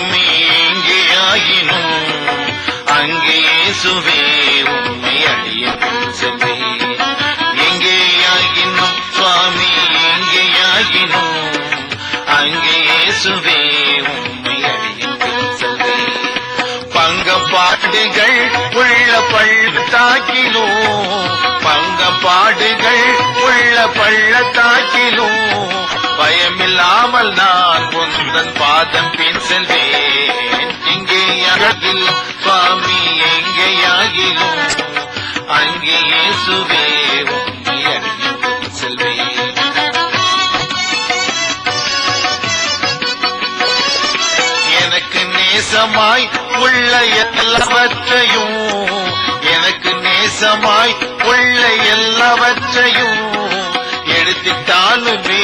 எல்லாமே எங்கே ஆயினும் அங்கே சுவே உண்மை அழிய செல்வே எங்கே ஆகினும் சுவாமி எங்கே ஆகினும் அங்கே சுவே உண்மை அழிய செல்வே பங்க பாட்டுகள் உள்ள பள்ளு பங்க பாடுகள் உள்ள பள்ளத்தாக்கிலும் பயமில்லாமல் நான் பொந்தன் அழகில் சுவாமி எங்கேயாகிலும் அங்கேயே சுவே உம்மை அடியேன் செல்வேன் எனக்கு நேசமாய் உள்ள எல்லாவற்றையும் எனக்கு நேசமாய் உள்ள எல்லாவற்றையும் எடுத்துட்டாலுமே